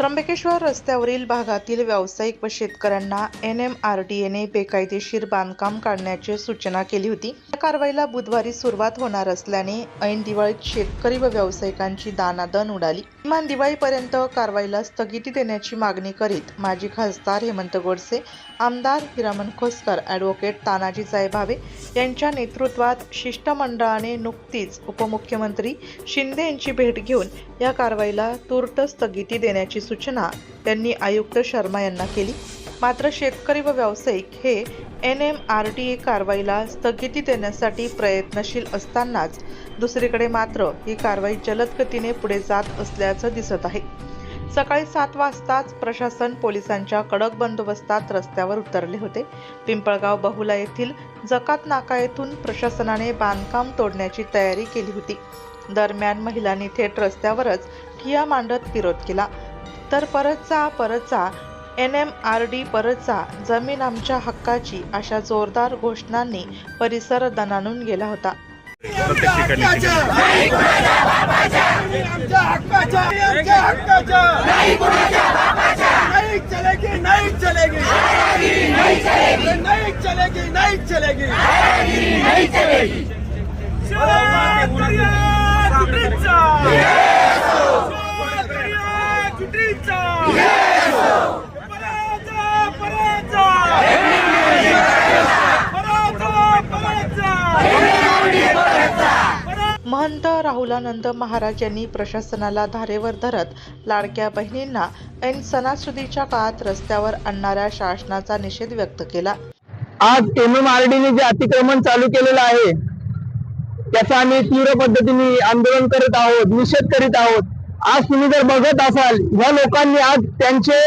त्र्यंबकेश्वर रस्त्यावरील भागातील व्यावसायिक व शेतकऱ्यांना एन एम आर डी एने बेकायदेशीर बांधकाम काढण्याची सूचना केली होती. या कारवाईला बुधवारी सुरुवात होणार असल्याने ऐन दिवाळीत शेतकरी व व्यावसायिकांची दानादन उडाली. किमान दिवाळीपर्यंत कारवाईला स्थगिती देण्याची मागणी करीत माजी खासदार हेमंत गोडसे आमदार हिरामन खोसकर ॲडव्होकेट तानाजी जायभावे यांच्या नेतृत्वात शिष्टमंडळाने नुकतीच उपमुख्यमंत्री शिंदे यांची भेट घेऊन या कारवाईला तूर्त स्थगिती देण्याची सूचना त्यांनी आयुक्त शर्मा यांना केली. मात्र शेतकरी व व्यावसायिक हे N M R T A कारवाईला स्थगिती देण्यासाठी प्रयत्नशील असतानाच दुसरीकडे मात्र ही कारवाई जलद गतीने पुढे जात असल्याचं दिसत आहे. सकाळी सात वाजताच प्रशासन पोलिसांच्या कडक बंदोबस्तात रस्त्यावर उतरले होते. पिंपळगाव बहुला येथील जकात नाका येथून प्रशासनाने बांधकाम तोडण्याची तयारी केली होती. दरम्यान महिलांनी थेट रस्त्यावरच ठिया मांडत विरोध केला. तर परतचा परतचा एन एम आर डी परतचा जमीन आमच्या हक्काची अशा जोरदार घोषणांनी परिसर दणाणून गेला होता. प्रत्येक ठिकाणी महंत राहुलानंद महाराज यांनी प्रशासनाला धारेवर धरत लाडक्या बहिणींना ऐन सणासुदीच्या काळात रस्त्यावर आणणाऱ्या शासनाचा निषेध व्यक्त केला. आज एम एम आर डीने जे अतिक्रमण चालू केलेलं आहे त्याचा आम्ही तीव्र पद्धतीने आंदोलन करत आहोत निषेध करीत आहोत. आज तुम्ही जर बघत असाल ह्या लोकांनी आज त्यांचे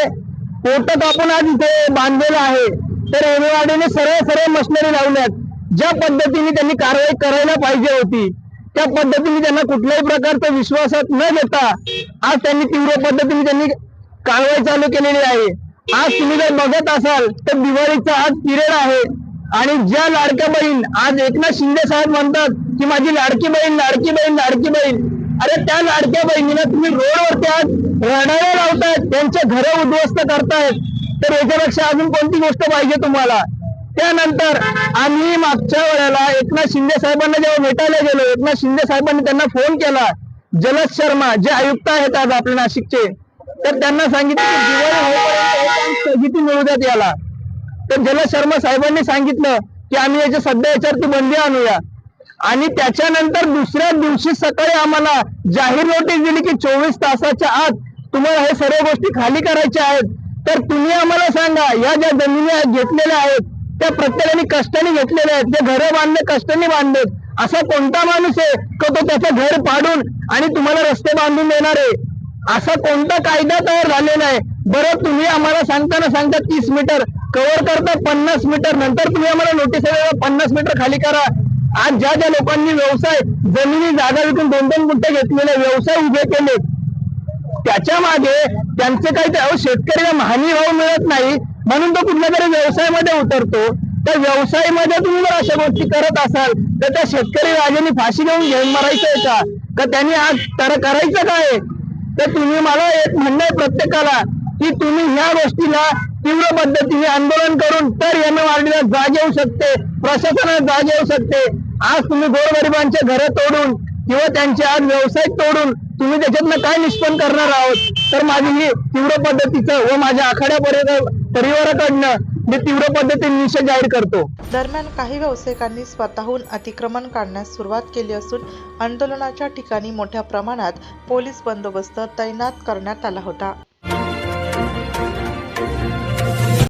पोट कापून आज इथे बांधलेलं आहे. तर एमएमआरडीने सर्व सर्व मशिनरी लावल्यात. ज्या पद्धतीने त्यांनी कारवाई करायला पाहिजे होती त्या पद्धतीने त्यांना कुठल्याही प्रकारचा विश्वासात न घेता आज त्यांनी तीव्र पद्धतीने त्यांनी कारवाई चालू केलेली आहे. आज तुम्ही जर बघत असाल तर दिवाळीचा आज पिरियड आहे. आणि ज्या लाडक्या बहीण आज एकनाथ शिंदे साहेब म्हणतात की माझी लाडकी बहीण लाडकी बहीण लाडकी बहीण. अरे त्या लाडक्या बहिणीला तुम्ही रोडवरती आज रडायला लावतायत त्यांच्या घरं उद्ध्वस्त करतायत. तर याच्यापेक्षा अजून कोणती गोष्ट पाहिजे तुम्हाला? त्यानंतर आम्ही मागच्या वेळेला एकनाथ शिंदे साहेबांना जेव्हा भेटायला गेलो एकनाथ शिंदे साहेबांनी त्यांना फोन केला जलद शर्मा जे आयुक्त आहेत आज आपल्या नाशिकचे तर त्यांना सांगितलं की दिवाळी होईपर्यंत स्थगिती मिळू द्यात याला तर जलद शर्मा साहेबांनी सांगितलं की आम्ही याच्या सध्या याच्यावरती बंदी आणूया. आणि त्याच्यानंतर दुसऱ्या दिवशी सकाळी आम्हाला जाहीर नोटीस दिली की चोवीस तासाच्या आत तुम्हाला हे सर्व गोष्टी खाली करायच्या आहेत. तर तुम्ही आम्हाला सांगा या ज्या जमिनी घेतलेल्या आहेत त्या प्रत्येकाने कष्टाने घेतलेल्या आहेत. ते घरं बांधले कष्टाने बांधलेत असा कोणता माणूस आहे का तो त्याचं घर पाडून आणि तुम्हाला रस्ते बांधून देणार आहे? असा कोणता कायदा तयार झालेला आहे? बरं तुम्ही आम्हाला सांगताना सांगता तीस मीटर कव्हर करता पन्नास मीटर नंतर तुम्ही आम्हाला नोटीस पन्नास मीटर खाली करा. आज ज्या ज्या लोकांनी व्यवसाय जमिनी जागा विकून दोन दोन गुंठे घेतलेले व्यवसाय उभे केले त्याच्यामागे त्यांचे काही ते अहो शेतकऱ्याला हानी भाव मिळत नाही. म्हणून तो कुठल्या तरी व्यवसायामध्ये उतरतो. त्या व्यवसायामध्ये तुम्ही जर अशा गोष्टी करत असाल तर त्या शेतकरी राजांनी फाशी घेऊन घेऊन मरायचंय का? तर त्यांनी आज तर करायचं काय? तर तुम्ही मला एक म्हणणं आहे प्रत्येकाला की तुम्ही ह्या गोष्टीला तीव्र पद्धतीने आंदोलन करून तर एम वाढीला जाग येऊ शकते प्रशासनाला जाग येऊ शकते. आज तुम्ही गोरगरिबांचे घरं तोडून किंवा त्यांचे आज व्यवसाय तोडून तुम्ही त्याच्यातनं काय निष्पन्न करणार आहोत? तर माझी ही तीव्र पद्धतीचं व माझ्या आखाड्यापर्यंत परिवाराकडनं मी तीव्र पद्धतीने निषेध जाहीर करतो. दरम्यान काही व्यावसायिकांनी स्वतःहून अतिक्रमण काढण्यास सुरुवात केली असून आंदोलनाच्या ठिकाणी मोठ्या प्रमाणात पोलीस बंदोबस्त तैनात करण्यात आला होता.